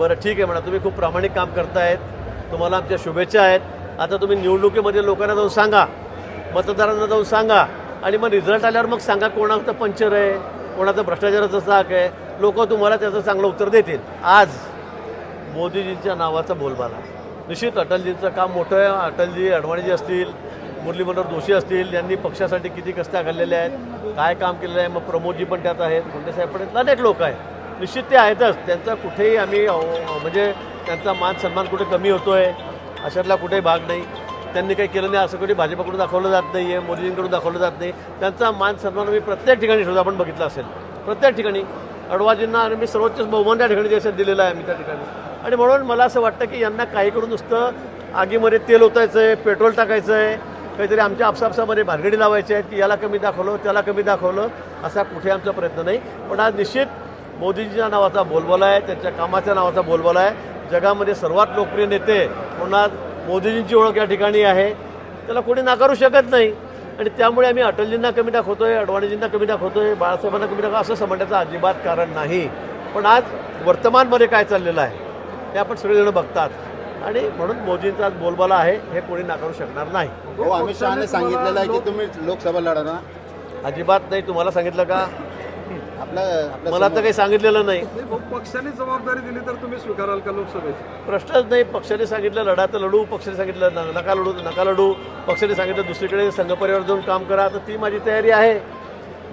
बरं ठीक आहे म्हणा. तुम्ही खूप प्रामाणिक काम करतायत. तुम्हाला आमच्या शुभेच्छा आहेत. आता तुम्ही निवडणुकीमध्ये लोकांना जाऊन सांगा. मतदारांना जाऊन सांगा. आणि मग रिझल्ट आल्यावर मग सांगा कोणाचं पंचर आहे कोणाचं भ्रष्टाचाराचं साक आहे. लोक तुम्हाला त्याचं चांगलं उत्तर देतील. आज मोदीजींच्या नावाचा बोलबाला. निश्चित अटलजींचं काम मोठं आहे. अटलजी अडवाणीजी असतील मुरली मनोहर जोशी असतील यांनी पक्षासाठी किती कष्टा घाललेल्या आहेत काय काम केलेलं आहे. मग प्रमोदजी पण त्यात आहेत. गुंडेसाहेब पण अनेक लोक आहेत. निश्चित ते आहेतच. त्यांचा कुठेही आम्ही म्हणजे त्यांचा मान सन्मान कुठे कमी होतो आहे अशातला कुठेही भाग नाही. त्यांनी काही केलं नाही असं कुठे भाजपाकडून दाखवलं जात नाही आहे मोदीजींकडून दाखवलं जात नाही. त्यांचा मान सन्मान आम्ही प्रत्येक ठिकाणी ठेवतो आपण बघितलं असेल. प्रत्येक ठिकाणी. अडवाजींना आणि मी सर्वोच्च बहुमान त्या ठिकाणी देशात दिलेलं आहे आम्ही त्या ठिकाणी. आणि म्हणून मला असं वाटतं की यांना काही करून नुसतं आगीमध्ये तेल ओतायचं आहे पेट्रोल टाकायचं आहे काहीतरी आमच्या आपसापसामध्ये भानगडी लावायची आहेत की याला कमी दाखवलं त्याला कमी दाखवलं असा कुठे आमचा प्रयत्न नाही. पण आज निश्चित मोदींच्या नावाचा बोलबाला आहे त्यांच्या कामाच्या नावाचा बोलबाला आहे. जगामध्ये सर्वात लोकप्रिय नेते म्हणून आज मोदीजींची ओळख या ठिकाणी आहे. त्याला कोणी नाकारू शकत नाही. आणि त्यामुळे आम्ही अटलजींना कमी दाखवतोय अडवाणीजींना कमी दाखवतोय बाळासाहेबांना कमी दाखवतो असं समजण्याचं अजिबात कारण नाही. पण आज वर्तमानमध्ये काय चाललेलं आहे ते आपण सगळेजण बघतात. आणि म्हणून मोदींचा आज बोलबाला आहे हे कोणी नाकारू शकणार नाही. अमित शहाने सांगितलेलं आहे की तुम्ही लोकसभा लढणार अजिबात नाही. तुम्हाला सांगितलं का? आपल्या मला तर काही सांगितलेलं नाही. पक्षाने जबाबदारी दिली तर तुम्ही स्वीकाराल का लोकसभेची? प्रश्नच नाही पक्षाने सांगितलं लढा तर लढू पक्षाने सांगितलं न- नका लढू तर नका लढू. पक्षाने सांगितलं दुसरीकडे संघपरिवार जाऊन काम करा तर ती माझी तयारी आहे.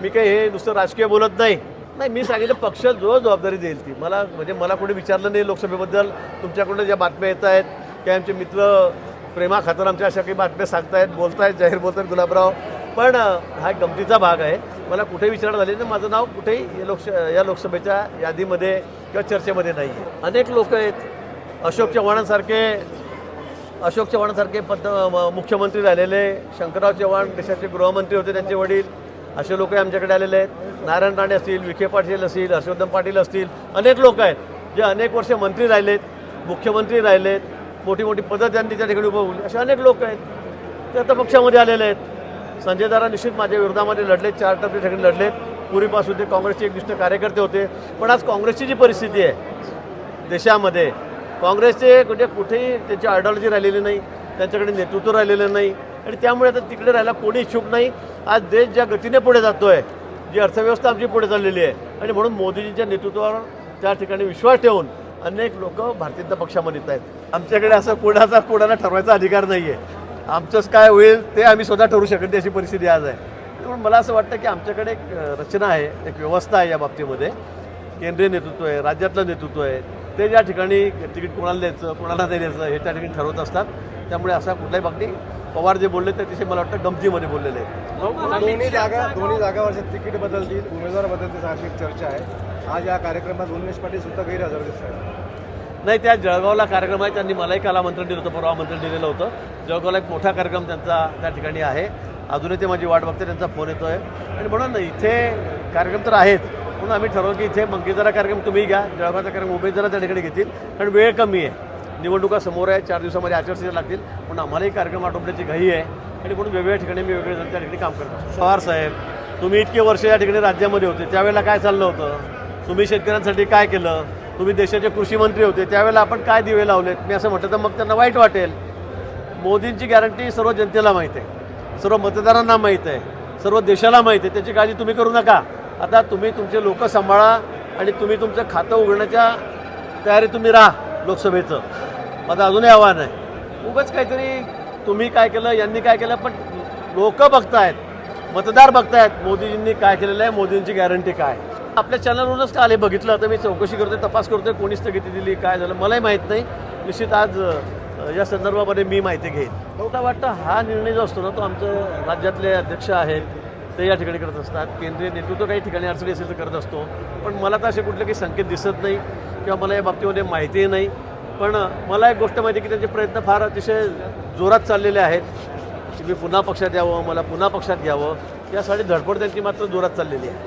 मी काही हे नुसतं राजकीय बोलत नाही. नाही मी सांगितलं पक्ष जो जबाबदारी देईल ती. मला म्हणजे मला कोणी विचारलं नाही लोकसभेबद्दल. तुमच्याकडून ज्या बातम्या येत आहेत की आमचे मित्र प्रेमा खातर आमच्या अशा काही बातम्या सांगतायत बोलतायत जाहीर बोलतायत गुलाबराव. पण हा एक गमतीचा भाग आहे. मला कुठेही विचारणा झाली नाही. माझं नाव कुठेही या लोकश या लोकसभेच्या यादीमध्ये किंवा चर्चेमध्ये नाही आहे. अनेक लोक आहेत. अशोक चव्हाणांसारखे अशोक चव्हाणांसारखे पंत मुख्यमंत्री राहिलेले शंकरराव चव्हाण देशाचे गृहमंत्री होते त्यांचे वडील असे लोक आमच्याकडे आलेले आहेत. नारायण राणे असतील विखे पाटील असतील हर्षवर्धन पाटील असतील अनेक लोक आहेत जे अनेक वर्ष मंत्री राहिलेत मुख्यमंत्री राहिलेत मोठी मोठी पदं त्यांनी त्या ठिकाणी उभवली असे अनेक लोक आहेत. ते आता पक्षामध्ये आलेले आहेत. संजय दादा निश्चित माझ्या विरोधामध्ये लढलेत चार टप्पे ठिकाणी लढलेत. पूर्वीपासून ते काँग्रेसचे एकनिष्ठ कार्यकर्ते होते. पण आज काँग्रेसची जी परिस्थिती आहे देशामध्ये काँग्रेसचे कुठे कुठेही त्यांची आयडिओलॉजी राहिलेली नाही त्यांच्याकडे नेतृत्व राहिलेलं नाही. आणि त्यामुळे आता तिकडे राहायला कोणी इच्छुक नाही. आज देश ज्या गतीने पुढे जातो आहे जी अर्थव्यवस्था आमची पुढे चाललेली आहे. आणि म्हणून मोदीजींच्या नेतृत्वावर त्या ठिकाणी विश्वास ठेवून अनेक लोक भारतीय जनता पक्षामध्ये येत आहेत. आमच्याकडे असं कोणाचा कोणाला ठरवायचा अधिकार नाही आहे आमचंच काय होईल ते आम्ही स्वतः ठरवू शकत नाही अशी परिस्थिती आज आहे. म्हणून मला असं वाटतं की आमच्याकडे एक रचना आहे एक व्यवस्था आहे या बाबतीमध्ये. केंद्रीय नेतृत्व आहे राज्यातलं नेतृत्व आहे. ते ज्या ठिकाणी तिकीट कोणाला द्यायचं कोणाला नाही द्यायचं हे त्या ठिकाणी ठरवत असतात. त्यामुळे असा कुठल्याही बाबतीत पवार जे बोलले ते अतिशय मला वाटतं गमतीमध्ये बोललेले आहेत. दोन्ही जागा दोन्ही जागावरचे तिकीट बदलतील उमेदवार बदलतील अशी एक चर्चा आहे. आज या कार्यक्रमात उन्मेष पाटील सुद्धा गैरहजर दिसत आहेत नाही त्या जळगावला कार्यक्रम आहे. त्यांनी मलाही काल आमंत्रण दिलं होतं परवा आमंत्रण दिलेलं होतं. जळगावला एक मोठा कार्यक्रम त्यांचा त्या ठिकाणी आहे. अजूनही ते माझी वाट बघते त्यांचा फोन येतो आहे आणि म्हणून इथे कार्यक्रम तर आहेत. म्हणून आम्ही ठरवलं की इथे मंगेजरा कार्यक्रम तुम्ही घ्या. जळगावचा कार्यक्रम उमेदवारा त्या ठिकाणी घेतील. कारण वेळ कमी आहे. निवडणुका समोर आहे. चार दिवसामध्ये आचारसंहिता लागतील. म्हणून आम्हालाही कार्यक्रम आटोपण्याची घाई आहे. आणि म्हणून वेगवेगळ्या ठिकाणी मी वेगवेगळे जण त्या ठिकाणी काम करतो पवार साहेब तुम्ही इतके वर्ष या ठिकाणी राज्यामध्ये होते. त्यावेळेला काय चाललं होतं? तुम्ही शेतकऱ्यांसाठी काय केलं? तुम्ही देशाचे कृषी मंत्री होते त्यावेळेला आपण काय दिवे लावलेत? मी असं म्हटलं तर मग त्यांना वाईट वाटेल. मोदींची गॅरंटी सर्व जनतेला माहीत आहे. सर्व मतदारांना माहीत आहे. सर्व देशाला माहीत आहे. त्याची काळजी तुम्ही करू नका. आता तुम्ही तुमचे लोक सांभाळा आणि तुम्ही तुमचं खातं उघडण्याच्या तयारी तुम्ही राहा लोकसभेचं. माझं अजूनही आव्हान आहे. उगंच काहीतरी तुम्ही काय केलं यांनी काय केलं पण लोक बघतायत मतदार बघतायत मोदीजींनी काय केलेलं आहे मोदींची गॅरंटी काय आपल्या चॅनलवरूनच का आले बघितलं. तर मी चौकशी करतोय तपास करतोय कोणी स्थगिती दिली काय झालं मलाही माहीत नाही. निश्चित आज या संदर्भामध्ये मी माहिती घेईन. मला वाटतं हा निर्णय जो असतो ना तो आमचं राज्यातले अध्यक्ष आहेत ते या ठिकाणी करत असतात. केंद्रीय नेतृत्व काही ठिकाणी अडचणी असेल तर करत असतो. पण मला तर असे कुठले काही संकेत दिसत नाही किंवा मला या बाबतीमध्ये माहितीही नाही. पण मला एक गोष्ट माहिती आहे की त्यांचे प्रयत्न फार अतिशय जोरात चाललेले आहेत. की मी पुन्हा पक्षात यावं मला पुन्हा पक्षात घ्यावं. यासाठी धडपड त्यांची मात्र जोरात चाललेली आहे.